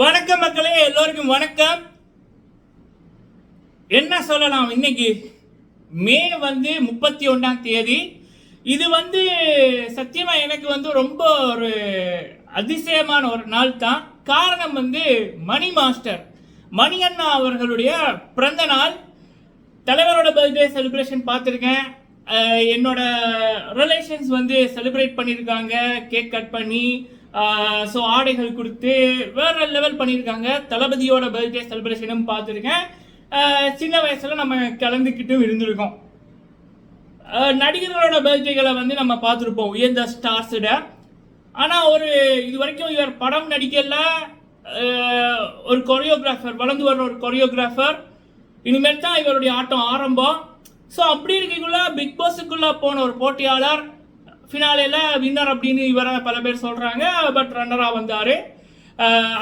வணக்கம் மக்களே எல்லோருக்கும் வணக்கம். என்ன சொல்லலாம் இன்னைக்கு? மே வந்து முப்பத்தி ஒன்றாம் தேதி. இது வந்து சத்தியமா எனக்கு வந்து ரொம்ப ஒரு அதிசயமான ஒரு நாள் தான். காரணம் வந்து மணி மாஸ்டர். மணி அண்ணா அவர்களுடைய பிறந்த நாள். தலைவரோட பர்த்டே செலிப்ரேஷன் பார்த்துருக்கேன். என்னோட ரிலேஷன்ஸ் வந்து செலிப்ரேட் பண்ணியிருக்காங்க கேக் கட் பண்ணி ஸோ ஆடைகள் கொடுத்து வேற லெவல் பண்ணியிருக்காங்க. தளபதியோட பர்த்டே செலிப்ரேஷனும் பார்த்துருக்கேன். சின்ன வயசில் நம்ம கலந்துக்கிட்டும் இருந்திருக்கோம். நடிகர்களோட பர்த்டேகளை வந்து நம்ம பார்த்துருப்போம். உயர்ந்த ஸ்டார்ஸிட ஆனால் ஒரு இது வரைக்கும் இவர் படம் நடிக்கல. ஒரு கொரியோகிராஃபர் வளர்ந்து வர்ற ஒரு கொரியோகிராஃபர் இனிமேல் தான் இவருடைய ஆட்டம் ஆரம்பம். ஸோ அப்படி இருக்கக்குள்ள பிக் பாஸுக்குள்ளே போன ஒரு போட்டியாளர் ஃபினாலேயில் வின்னர் அப்படின்னு இவரை பல பேர் சொல்கிறாங்க பட் ரன்னராக வந்தார்.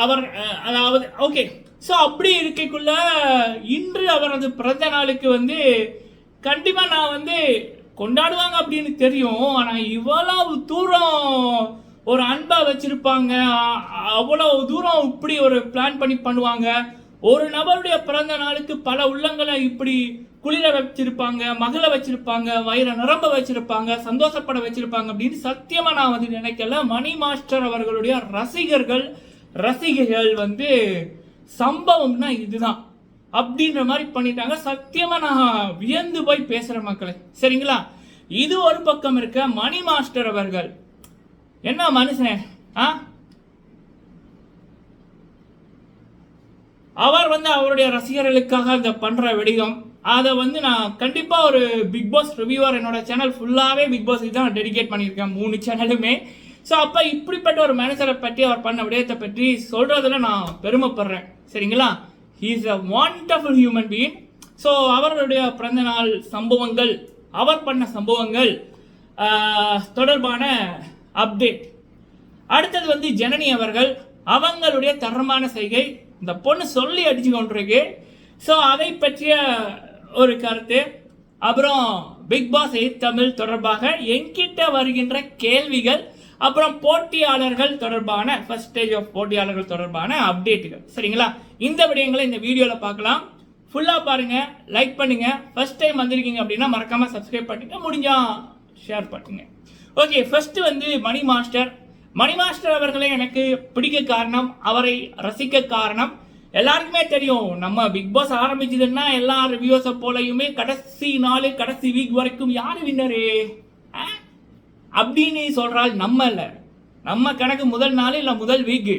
அவர் அதாவது ஓகே ஸோ அப்படி இருக்கக்குள்ள இன்று அவரது பிறந்த நாளுக்கு வந்து கண்டிப்பாக நான் வந்து கொண்டாடுவாங்க அப்படின்னு தெரியும் ஆனால் இவ்வளவு தூரம் ஒரு அன்பை வச்சுருப்பாங்க அவ்வளோ அவ்வளவு தூரம் இப்படி ஒரு பிளான் பண்ணி பண்ணுவாங்க. ஒரு நபருடைய பிறந்த நாளுக்கு பல உள்ளங்களை இப்படி குளிர வச்சிருப்பாங்க மகள வச்சிருப்பாங்க வயிற நிரம்ப வச்சிருப்பாங்க சந்தோஷப்பட வச்சிருப்பாங்க அப்படின்னு சத்தியமா நான் வந்து நினைக்கல. மணி மாஸ்டர் அவர்களுடைய ரசிகர்கள் ரசிகைகள் வந்து சம்பவம்னா இதுதான். அப்படின்ற மாதிரி பண்ணிட்டாங்க. சத்தியமா நான் வியந்து போய் பேசுற மக்களை. சரிங்களா? இது ஒரு பக்கம் இருக்க மணி மாஸ்டர் அவர்கள். என்ன மனுஷன்? ஆ அவர் வந்து அவருடைய ரசிகர்களுக்காக அதை பண்ற வெடிகம். அதை வந்து நான் கண்டிப்பாக ஒரு பிக் பாஸ் ரிவ்யூவர் என்னோட சேனல் ஃபுல்லாகவே பிக் பாஸ்க்கு தான் டெடிகேட் பண்ணியிருக்கேன் மூணு சேனலுமே ஸோ அப்போ இப்படிப்பட்ட ஒரு மேனேஜரை பற்றி அவர் பண்ண விடயத்தை பற்றி சொல்கிறதுல நான் பெருமைப்படுறேன். சரிங்களா? He's a wonderful human being so அவருடைய பிறந்த நாள் சம்பவங்கள் அவர் பண்ண சம்பவங்கள் தொடர்பான அப்டேட் அடுத்தது வந்து ஜனனி அவர்கள் அவங்களுடைய தரமான செய்கை இந்த பொண்ணு சொல்லி அடிச்சு கொண்டிருக்கு ஸோ அதை பற்றிய ஒரு கருத்து. அப்புறம் பிக் பாஸ் எயிட் தமிழ் தொடர்பாக என்கிட்ட வருகின்ற கேள்விகள் அப்புறம் போட்டியாளர்கள் தொடர்பான ஃபர்ஸ்ட் ஸ்டேஜ் ஆஃப் போட்டியாளர்கள் தொடர்பான அப்டேட்டுகள் சரிங்களா? இந்த விடயங்களை இந்த வீடியோவில் பார்க்கலாம். ஃபுல்லாக பாருங்கள் லைக் பண்ணுங்கள் ஃபர்ஸ்ட் டைம் வந்திருக்கீங்க அப்படின்னா மறக்காமல் சப்ஸ்கிரைப் பண்ணுங்கள் முடிஞ்சால் ஷேர் பண்ணுங்கள் ஓகே ஃபர்ஸ்ட் வந்து மணி மாஸ்டர் மணி மாஸ்டர் அவர்களை எனக்கு பிடிக்க காரணம் அவரை ரசிக்க காரணம் எல்லாருக்குமே தெரியும் நம்ம பிக் பாஸ் ஆரம்பிச்சதுன்னா எல்லா ரிவ்யூஸை போலையுமே கடைசி நாள் கடைசி வீக் வரைக்கும் யார் வின்னரு அப்படின்னு சொல்கிறாள் நம்ம இல்லை நம்ம கணக்கு முதல் நாள் இல்லை முதல் வீக்கு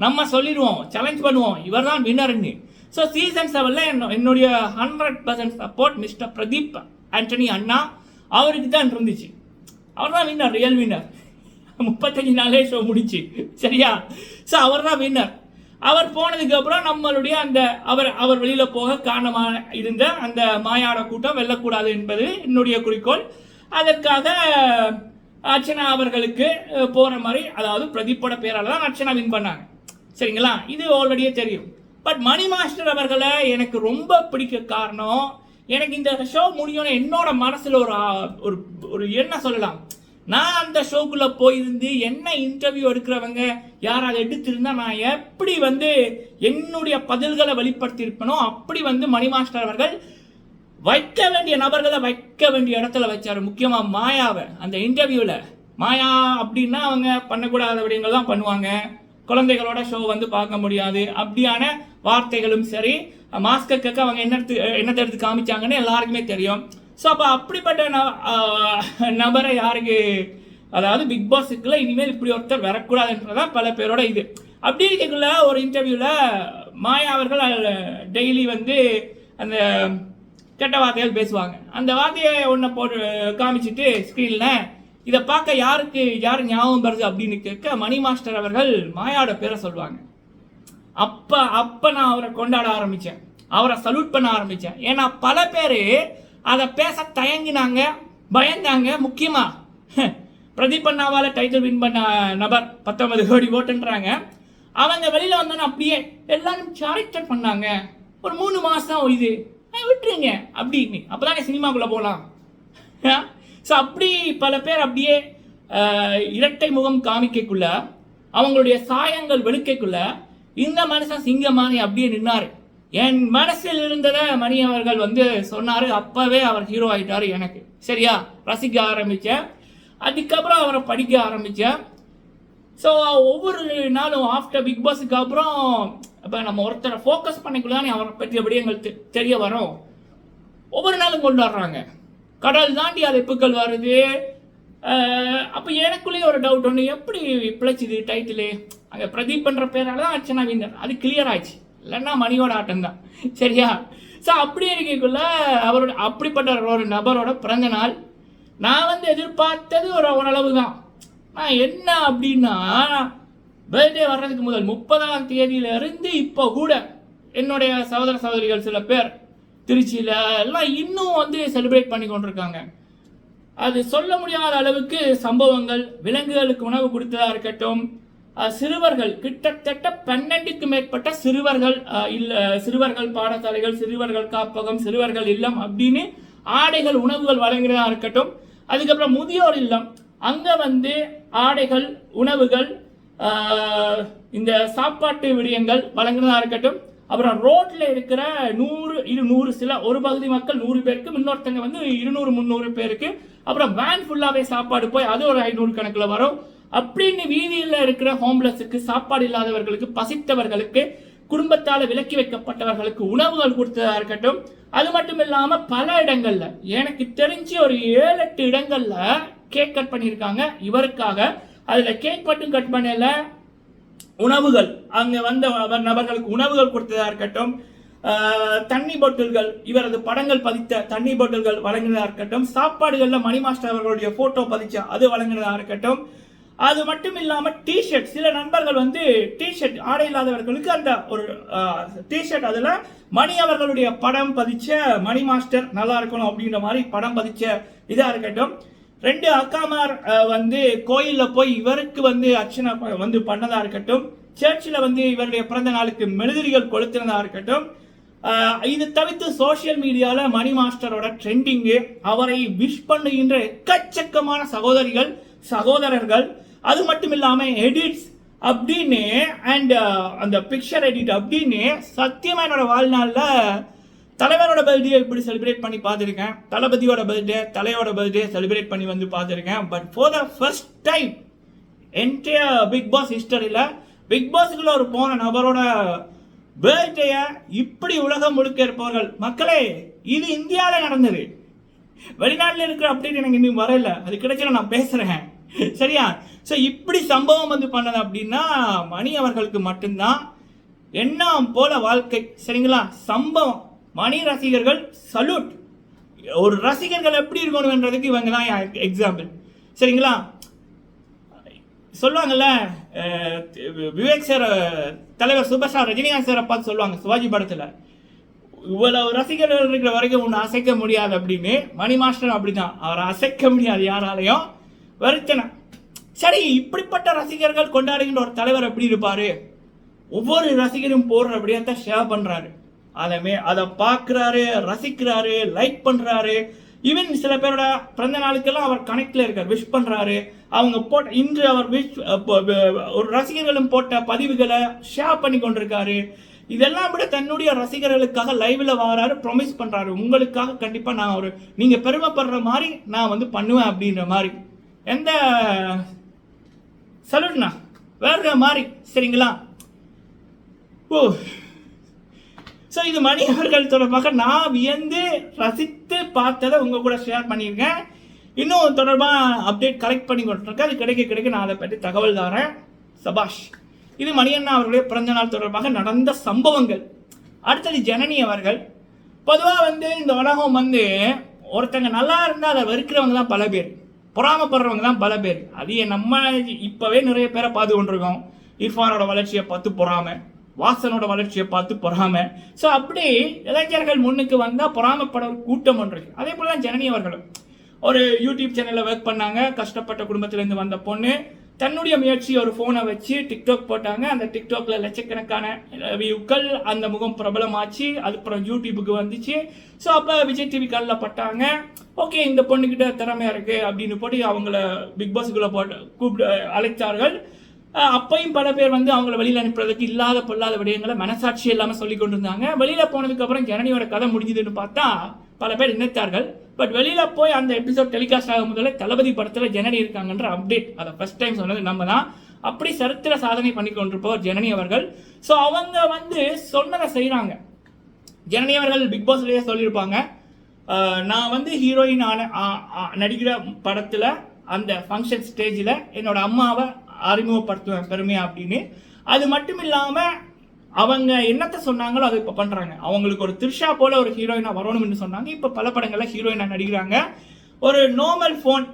நம்ம சொல்லிடுவோம் சேலஞ்ச் பண்ணுவோம் இவர் தான் வின்னர்னு ஸோ சீசன் செவனில் என்னுடைய hundred percent support mister Pradeep Antony அண்ணா அவருக்கு தான் இருந்துச்சு. அவர் தான் வின்னர் ரியல் வின்னர் முப்பத்தஞ்சு நாளே ஷோ முடிச்சு சரியா? ஸோ அவர் தான் வின்னர் அவர் போனதுக்கப்புறம் நம்மளுடைய அந்த அவர் அவர் வெளியில் போக காரணமாக இருந்த அந்த மாயாட கூட்டம் வெல்லக்கூடாது என்பது என்னுடைய குறிக்கோள். அதற்காக அர்ச்சனா அவர்களுக்கு போகிற மாதிரி அதாவது பிரதீப்போட பேரால் தான் அர்ச்சனா வின் பண்ணாங்க. சரிங்களா? இது ஆல்ரெடியே தெரியும். பட் மணி மாஸ்டர் அவர்களை எனக்கு ரொம்ப பிடிக்க காரணம் எனக்கு இந்த ஷோ முடியும்னு என்னோட மனசில் ஒரு ஒரு ஒரு என்ன சொல்லலாம். நான் அந்த ஷோக்குள்ள போயிருந்து என்ன இன்டர்வியூ எடுக்கிறவங்க யாராவது எடுத்திருந்தா நான் எப்படி வந்து என்னுடைய பதில்களை வெளிப்படுத்தியிருப்பனோ அப்படி வந்து மணி மாஸ்டர் அவர்கள் வைக்க வேண்டிய நபர்களை வைக்க வேண்டிய இடத்துல வச்சார். முக்கியமாக மாயாவை. அந்த இன்டர்வியூவில் மாயா அப்படின்னா அவங்க பண்ணக்கூடாத விடயங்கள் தான் பண்ணுவாங்க. குழந்தைகளோட ஷோ வந்து பார்க்க முடியாது. அப்படியான வார்த்தைகளும் சரி. மாஸ்க அவங்க என்ன எடுத்து என்னத்தை எடுத்து காமிச்சாங்கன்னு எல்லாருக்குமே தெரியும். ஸோ அப்போ அப்படிப்பட்ட ந- நபரை யாருக்கு அதாவது பிக் பாஸுக்குள்ள இனிமேல் இப்படி ஒருத்தர் வரக்கூடாதுன்றதான் பல பேரோட இது. அப்படி இருக்கக்குள்ள ஒரு இன்டர்வியூவில் மாயா அவர்கள் டெய்லி வந்து அந்த கெட்ட வார்த்தைகள் பேசுவாங்க. அந்த வார்த்தையை ஒன்றை போட்டு காமிச்சிட்டு ஸ்க்ரீனில் இதை பார்க்க யாருக்கு யார் ஞாபகம் வருது அப்படின்னு கேட்க மணி மாஸ்டர் அவர்கள் மாயாவோட பேரை சொல்லுவாங்க. அப்போ அப்போ நான் அவரை கொண்டாட ஆரம்பித்தேன் அவரை சல்யூட் பண்ண ஆரம்பித்தேன் ஏன்னா பல பேர் அதை பேச தயங்கினாங்க பயந்தாங்க. முக்கியமாக பிரதீப் அண்ணாவால் டைட்டில் வின் பண்ண நபர் பத்தொன்பது கோடி ஓட்டுன்றாங்க. அவங்க வெளியில் வந்தோன்னு அப்படியே எல்லாரும் சேரக்டர் பண்ணாங்க. ஒரு மூணு மாதம் இது. விட்டுருங்க. அப்படின்னு. அப்பதானே சினிமாக்குள்ளே போகலாம் ஸோ அப்படி பல பேர் அப்படியே இரட்டை முகம் காமிக்கக்குள்ள அவங்களுடைய சாயங்கள் வெளுக்கைக்குள்ள இந்த மனுஷன் சிங்கமானி அப்படியே நின்னார். என் மனசில் இருந்ததை மணி அவர்கள் வந்து சொன்னார். அப்போவே அவர் ஹீரோ ஆகிட்டார் எனக்கு. சரியா? ரசிக்க ஆரம்பித்தேன் அதுக்கப்புறம் அவரை படிக்க ஆரம்பித்தேன் ஸோ ஒவ்வொரு நாளும் ஆஃப்டர் பிக் பாஸுக்கு அப்புறம் இப்போ நம்ம ஒருத்தரை ஃபோக்கஸ் பண்ணிக்கலான்னு அவரை பற்றி எப்படி எங்களுக்கு தெரிய வரும். ஒவ்வொரு நாளும் கொண்டு வர்றாங்க கடல் தாண்டி அழைப்புகள் வருது. அப்போ எனக்குள்ளேயே ஒரு டவுட் ஒன்று எப்படி பிழைச்சிது டைட்டிலு அங்கே பிரதீப் பண்ணுற பேரால தான் அர்ச்சனா வின்னர் அது கிளியர் ஆச்சு இல்லைன்னா மணியோட ஆட்டம் தான் சரியா? ஸோ அப்படி இருக்கக்குள்ள அவரோட அப்படிப்பட்ட ஒரு நபரோட பிறந்த நாள். நான் வந்து எதிர்பார்த்தது ஒரு ஓரளவு தான் நான் என்ன அப்படின்னா பர்த்டே வர்றதுக்கு முதல் முப்பதாம் தேதியில இருந்து இப்போ கூட என்னுடைய சகோதர சகோதரிகள் சில பேர் திருச்சியில் எல்லாம் இன்னும் வந்து செலிப்ரேட் பண்ணி கொண்டிருக்காங்க. அது சொல்ல முடியாத அளவுக்கு சம்பவங்கள் விலங்குகளுக்கு உணவு கொடுத்ததாக இருக்கட்டும் சிறுவர்கள் கிட்டத்தட்ட பன்னெண்டுக்கு மேற்பட்ட சிறுவர்கள் இல்லை இல்ல சிறுவர்கள் பாடசாலைகள் சிறுவர்கள் காப்பகம் சிறுவர்கள் இல்லம் அப்படின்னு ஆடைகள் உணவுகள் வழங்குறதா இருக்கட்டும். அதுக்கப்புறம் முதியோர் இல்லம். அங்க வந்து ஆடைகள் உணவுகள் இந்த சாப்பாட்டு விடயங்கள் வழங்குறதா இருக்கட்டும். அப்புறம் ரோட்ல இருக்கிற நூறு இரு நூறு சில ஒரு பகுதி மக்கள் நூறு பேருக்கு இன்னொருத்தங்க வந்து இருநூறு முந்நூறு பேருக்கு. அப்புறம் வேன் ஃபுல்லாகவே சாப்பாடு போய் அது ஒரு ஐநூறு கணக்கில் வரும். அப்படின்னு வீதியில் இருக்கிற ஹோம்லெஸ்ஸுக்கு சாப்பாடு இல்லாதவர்களுக்கு பசித்தவர்களுக்கு குடும்பத்தால் விலக்கி வைக்கப்பட்டவர்களுக்கு உணவுகள் கொடுத்ததா இருக்கட்டும் அது மட்டும் இல்லாமல் பல இடங்கள்ல எனக்கு தெரிஞ்சு ஒரு ஏழு எட்டு இடங்கள்ல கேக் கட் பண்ணியிருக்காங்க. இவருக்காக அதில் கேக் மட்டும் கட் பண்ணல. உணவுகள் அங்கே வந்த நபர்களுக்கு உணவுகள் கொடுத்ததா இருக்கட்டும் தண்ணி பாட்டில்கள் இவரது படங்கள் பதித்த தண்ணி பாட்டில்கள் வழங்கினதாக இருக்கட்டும் சாப்பாடுகளில் மணி மாஸ்டர் அவர்களுடைய ஃபோட்டோ பதிச்ச அது வழங்கினதாக இருக்கட்டும் அது மட்டும் இல்லாமல் டிஷர்ட் சில நண்பர்கள் வந்து டிஷர்ட் ஆடை இல்லாதவர்களுக்கு அந்த ஒரு டிஷர்ட் அதில் மணி அவர்களுடைய படம் பதிச்ச மணி மாஸ்டர் நல்லா இருக்கணும் அப்படின்ற மாதிரி படம் பதிச்ச இதாக இருக்கட்டும். ரெண்டு அக்காமார் வந்து கோயிலில் போய் இவருக்கு வந்து அர்ச்சனை வந்து பண்ணதாக இருக்கட்டும். சர்ச்சில் வந்து இவருடைய பிறந்த நாளுக்கு மெழுதிரிகள் கொளுத்தினதாக இருக்கட்டும். இது தவிர்த்து சோஷியல் மீடியாவில் மணி மாஸ்டரோட ட்ரெண்டிங்கு அவரை விஷ் பண்ணுகின்ற எக்கச்சக்கமான சகோதரிகள் சகோதரர்கள் அது மட்டும் இல்லாமல் எடிட்ஸ் அப்படின்னு அண்ட் uh, அந்த பிக்சர் எடிட் அப்படின்னு சத்தியமாக என்னோட வாழ்நாளில் தலைவரோட பர்த்டே இப்படி செலிப்ரேட் பண்ணி பார்த்துருக்கேன். தளபதியோட பர்த்டே தலையோட பர்த்டே செலிப்ரேட் பண்ணி வந்து பார்த்துருக்கேன். But for the first time entire Bigg Boss ஹிஸ்டரியில் Bigg பாஸுக்குள்ள ஒரு போன நபரோட பர்த்டேயை இப்படி உலகம் முழுக்க இருப்பவர்கள் மக்களே இது இந்தியாவில் நடந்தது. வெளிநாட்டில் இருக்கிற அப்டேட் எனக்கு இன்னும் வரல. அது கிடைச்சல நான் பேசுகிறேன் சரியா? ஸோ இப்படி சம்பவம் வந்து பண்ணது அப்படின்னா மணி அவர்களுக்கு மட்டும்தான். எண்ணம் போல வாழ்க்கை. சரிங்களா? சம்பவம். மணி ரசிகர்கள் சல்யூட் ஒரு ரசிகர்கள் எப்படி இருக்கணும்ன்றதுக்கு இவங்க தான் எக்ஸாம்பிள் சரிங்களா? சொல்லுவாங்கல்ல விவேக் சார் தலைவர் சூப்பர் ரஜினிகாந்த் சாரை பார்த்து சொல்லுவாங்க சிவாஜி படத்தில். இவ்வளவு ரசிகர்கள் இருக்கிற வரைக்கும் ஒன்று அசைக்க முடியாது அப்படின்னு. மணி மாஸ்டர் அப்படிதான் அவரை அசைக்க முடியாது யாராலையும். வருத்தனை. சரி இப்படிப்பட்ட ரசிகர்கள் கொண்டாடுகின்ற ஒரு தலைவர் எப்படி இருப்பாரு? ஒவ்வொரு ரசிகரும் போடுற விடயத்தை ஷேர் பண்றாரு. அதை மே அதை பார்க்குறாரு ரசிக்கிறாரு லைக் பண்ணுறாரு ஈவன் சில பேரோட பிறந்த நாளுக்கெல்லாம் அவர் கனெக்ட்ல இருக்கார் விஷ் பண்ணுறாரு அவங்க போட்ட இன்று அவர் விஷ் ஒரு ரசிகர்களும் போட்ட பதிவுகளை ஷேர் பண்ணி கொண்டிருக்காரு. இதெல்லாம் விட தன்னுடைய ரசிகர்களுக்காக லைவில் வராரு ப்ரொமிஸ் பண்ணுறாரு உங்களுக்காக கண்டிப்பாக நான் ஒரு நீங்கள் பெருமைப்படுற மாதிரி நான் வந்து பண்ணுவேன் அப்படின்ற மாதிரி. எந்த சலூட்ண்ணா வேற மாதிரி சரிங்களா? ஓ. ஸோ இது மணி அவர்கள் தொடர்பாக நான் வியந்து ரசித்து பார்த்ததை உங்கள் கூட ஷேர் பண்ணியிருக்கேன். இன்னும் தொடர்பாக அப்டேட் கலெக்ட் பண்ணி கொண்டிருக்கேன் அது கிடைக்க கிடைக்க நான் அதை பற்றி தகவல் தரேன். சபாஷ் இது மணியண்ணா அவர்களுடைய பிறந்த நாள் தொடர்பாக நடந்த சம்பவங்கள். அடுத்தது ஜனனி அவர்கள். பொதுவாக வந்து இந்த உலகம் வந்து ஒருத்தங்க நல்லா இருந்தால் அதை வெறுக்கிறவங்க தான் பல பேர். பொறாமப்படுறவங்க தான் பல பேர். அதையே நம்ம இப்போவே நிறைய பேரை பார்த்து கொண்டிருக்கோம் இர்ஃபானோட வளர்ச்சியை பார்த்து பொறாம வாசனோட வளர்ச்சியை பார்த்து பொறாம. ஸோ அப்படி இளைஞர்கள் முன்னுக்கு வந்தால் பொறாமப்பட கூட்டம் ஒன்று அதே போல தான் ஜனனி அவர்களும். ஒரு யூடியூப் சேனலில் ஒர்க் பண்ணாங்க. கஷ்டப்பட்ட குடும்பத்திலேருந்து வந்த பொண்ணு தன்னுடைய முயற்சி ஒரு ஃபோனை வச்சு டிக்டாக் போட்டாங்க. அந்த டிக்டாக்ல லட்சக்கணக்கான வியூக்கள் அந்த முகம் பிரபலமாச்சு. அதுக்கப்புறம் யூடியூபுக்கு வந்துச்சு. ஸோ அப்போ விஜய் டிவி காலில் பட்டாங்க. ஓகே இந்த பொண்ணுக்கிட்ட திறமையாக இருக்கு அப்படின்னு போட்டு அவங்கள பிக் பாஸுக்குள்ள போட்டு கூப்பிட்டு அழைத்தார்கள் அப்பையும் பல பேர் வந்து அவங்கள வெளியில் அனுப்புறதுக்கு இல்லாத பொல்லாத விடயங்களை மனசாட்சி இல்லாமல் சொல்லி கொண்டிருந்தாங்க. வெளியில் போனதுக்கப்புறம் ஜனனியோட கதை முடிஞ்சதுன்னு பார்த்தா பல பேர் நினைத்தார்கள். பட் வெளியில் போய் அந்த எபிசோட் டெலிகாஸ்ட் ஆகும் முதல்ல தளபதி படத்தில் ஜனனி இருக்காங்கன்ற அப்டேட் அதை ஃபஸ்ட் டைம் சொன்னது நம்ம தான். அப்படி சரித்திர சாதனை பண்ணி கொண்டிருப்பவர் ஜனனி அவர்கள். ஸோ அவங்க வந்து சொன்னதை செய்கிறாங்க ஜனனி அவர்கள் பிக் பாஸ்லேயே சொல்லியிருப்பாங்க. நான் வந்து ஹீரோயின் ஆன நடிக்கிற படத்தில் அந்த ஃபங்க்ஷன் ஸ்டேஜில் என்னோட அம்மாவை அறிமுகப்படுத்துவேன் பெருமையாக அப்படின்னு. அது மட்டும் இல்லாமல் அவங்க என்னத்தை சொன்னாங்களோ அதை இப்போ பண்ணுறாங்க அவங்களுக்கு ஒரு த்ரிஷா போல ஒரு ஹீரோயினாக வரணும்னு சொன்னாங்க. இப்போ பல படங்களில் ஹீரோயினாக நடிக்கிறாங்க. ஒரு நார்மல் ஃபோன்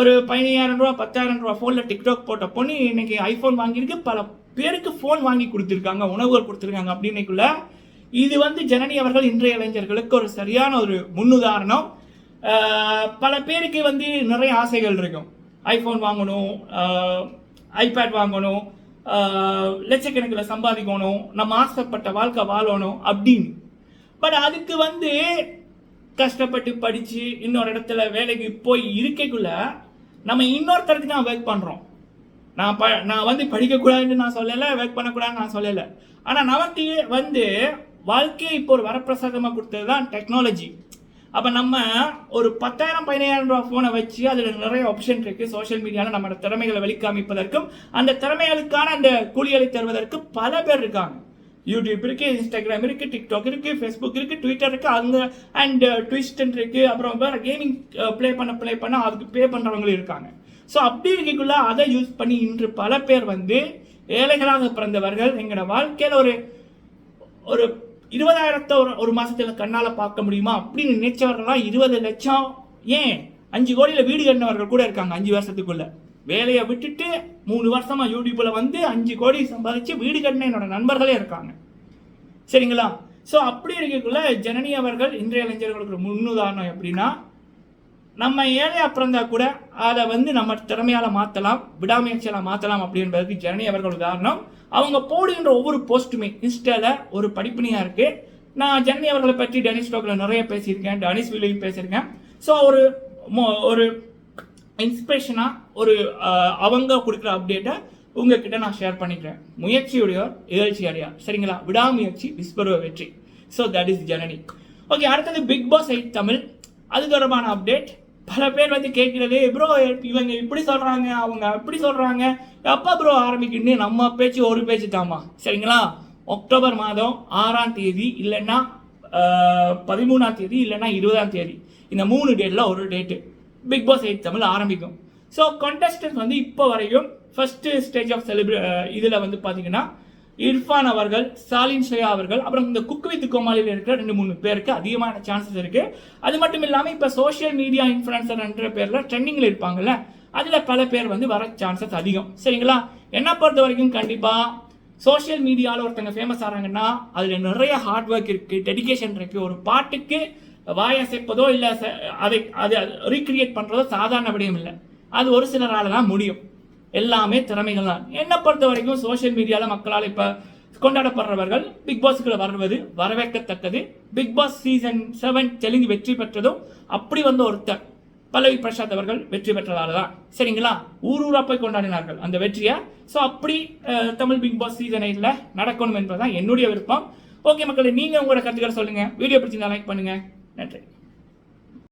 ஒரு பதினையாயிரம் ரூபா பத்தாயிரம் ரூபா ஃபோனில் டிக்டாக் போட்ட பொண்ணு இன்னைக்கு ஐஃபோன் வாங்கியிருக்கு. பல பேருக்கு ஃபோன் வாங்கி கொடுத்துருக்காங்க உணவுகள் கொடுத்துருக்காங்க அப்படின்னைக்குள்ள. இது வந்து ஜனனி அவர்கள் இன்றைய இளைஞர்களுக்கு ஒரு சரியான ஒரு முன்னுதாரணம். பல பேருக்கு வந்து நிறைய ஆசைகள் இருக்கும். ஐஃபோன் வாங்கணும் ஐபேட் வாங்கணும் லட்சக்கணக்கில் சம்பாதிக்கணும் நம்ம ஆசைப்பட்ட வாழ்க்கை வாழணும் அப்படின்னு. பட் அதுக்கு வந்து கஷ்டப்பட்டு படித்து இன்னொரு இடத்துல வேலைக்கு போய் இருக்கக்குள்ள நம்ம இன்னொருத்தருக்கு தான் ஒர்க் பண்ணுறோம் நான் ப நான் வந்து படிக்கக்கூடாதுன்னு நான் சொல்லலை ஒர்க் பண்ணக்கூடாதுன்னு நான் சொல்லலை. ஆனால் நமக்கு வந்து வாழ்க்கையை இப்போ ஒரு வரப்பிரசாதமாக கொடுத்தது தான் டெக்னாலஜி அப்போ நம்ம ஒரு பத்தாயிரம் பதினாயிரம் ரூபா ஃபோனை வச்சு அதில் நிறைய ஆப்ஷன் இருக்குது சோஷியல் மீடியாவில் நம்மளோட திறமைகளை வெளிக்காமிப்பதற்கும் அந்த திறமைகளுக்கான அந்த கூலிகளை தருவதற்கு பல பேர் இருக்காங்க. யூடியூப் இருக்குது இன்ஸ்டாகிராம் இருக்குது டிக்டாக் இருக்குது ஃபேஸ்புக் இருக்குது ட்விட்டர் இருக்குது அங்கே அண்ட் ட்விஸ்டன் uh, இருக்குது அப்புறம் வேறு கேமிங் ப்ளே பண்ண ப்ளே பண்ண அதுக்கு பே பண்ணுறவங்களும் இருக்காங்க. ஸோ அப்படி இருக்கக்குள்ள அதை யூஸ் பண்ணி இன்று பல பேர் வந்து ஏழைகளாக பிறந்தவர்கள் எங்களோட வாழ்க்கையில் ஒரு ஒரு இருபதாயிரத்தை ஒரு ஒரு மாதத்தில் கண்ணால் பார்க்க முடியுமா அப்படின்னு நினைச்சவர்கள்லாம் இருபது லட்சம். ஏன்? அஞ்சு கோடியில் வீடு கட்டினவர்கள் கூட இருக்காங்க அஞ்சு வருஷத்துக்குள்ள. வேலையை விட்டுட்டு மூணு வருஷமாக யூடியூப்பில் வந்து அஞ்சு கோடி சம்பாதிச்சு வீடு கட்டின என்னோட நண்பர்களே இருக்காங்க. சரிங்களா? ஸோ அப்படி இருக்கக்குள்ள ஜனனி அவர்கள் இன்றைய இளைஞர்களுக்கு ஒரு முன்னுதாரணம் எப்படின்னா நம்ம ஏழையாக பிறந்தா கூட அதை வந்து நம்ம திறமையால் மாற்றலாம் விடாமுயற்சியால மாற்றலாம் அப்படின்றதுக்கு ஜனனி அவர்கள் உதாரணம். அவங்க போடுகின்ற ஒவ்வொரு போஸ்ட்டுமே இன்ஸ்டாவில் ஒரு படிப்பினையா இருக்குது நான் ஜனனி அவர்களை பற்றி டெனிஸ் ஸ்டோக்கில் நிறைய பேசியிருக்கேன் டெனிஸ் வில்லையும் பேசியிருக்கேன். ஸோ ஒரு மொ- ஒரு இன்ஸ்பிரேஷனாக ஒரு அவங்க கொடுக்குற அப்டேட்டை உங்ககிட்ட நான் ஷேர் பண்ணிக்கிறேன். முயற்சியுடைய இகழ்ச்சி அடையா சரிங்களா? விடாமுயற்சி விஸ்வருவ வெற்றி. So that is Janani. Okay அடுத்தது பிக் பாஸ் எயிட் தமிழ். அது தொடர்பான அப்டேட் பல பேர் வந்து கேட்கிறது ப்ரோ இவங்க இப்படி சொல்கிறாங்க அவங்க அப்படி சொல்கிறாங்க எப்போ ப்ரோ ஆரம்பிக்குன்னு நம்ம பேச்சு ஒரு பேச்சு தாமா சரிங்களா? அக்டோபர் மாதம் ஆறாம் தேதி இல்லைன்னா பதிமூணாம் தேதி இல்லைன்னா இருபதாம் தேதி. இந்த மூணு டேட்டில் ஒரு date Bigg Boss eight Tamil ஆரம்பிக்கும். ஸோ கண்டஸ்டன்ஸ் வந்து இப்போ வரைக்கும் ஃபஸ்ட்டு ஸ்டேஜ் ஆஃப் செலிப்ரே இதில் வந்து பார்த்தீங்கன்னா இர்ஃபான் அவர்கள் சாலின் ஷயா அவர்கள் அப்புறம் இந்த குக் வித் கோமாளியில் இருக்கிற ரெண்டு மூணு பேருக்கு அதிகமான சான்சஸ் இருக்கு. அது மட்டும் இல்லாமல் இப்போ சோஷியல் மீடியா இன்ஃப்ளூன்சர்ன்ற பேரில் ட்ரெண்டிங்கில் இருப்பாங்கல்ல அதில் பல பேர் வந்து வர சான்சஸ் அதிகம். சரிங்களா? என்ன பொறுத்த வரைக்கும் கண்டிப்பாக சோஷியல் மீடியாவில் ஒருத்தங்க ஃபேமஸ் ஆகிறாங்கன்னா அதில் நிறைய ஹார்ட் ஒர்க் இருக்குது டெடிகேஷன் இருக்குது ஒரு பாட்டுக்கு வாயசைப்பதோ இல்லை அதை அதை ரீக்ரியேட் பண்ணுறதோ சாதாரண விடயம் இல்லை அது ஒரு சிலரால் தான் முடியும். எல்லாமே திறமைகள் தான் என்னை பொறுத்த வரைக்கும் சோஷியல் மீடியாவில் மக்களால் இப்போ கொண்டாடப்படுறவர்கள் பிக் பாஸுக்குள்ள வருவது வரவேற்கத்தக்கது. Bigg Boss season seven Telugu வெற்றி பெற்றதும் அப்படி வந்த ஒருத்தர் பல்லவி பிரசாத் அவர்கள் வெற்றி பெற்றதால தான் சரிங்களா? ஊர் ஊரா போய் கொண்டாடினார்கள் அந்த வெற்றியை. ஸோ அப்படி தமிழ் பிக் பாஸ் சீசன் எயிட்டில் நடக்கணும் என்பதுதான் என்னுடைய விருப்பம். ஓகே மக்களே நீங்கள் உங்களோட கருத்துக்களை சொல்லுங்கள் வீடியோ பிடிச்சிருந்தா லைக் பண்ணுங்கள் நன்றி.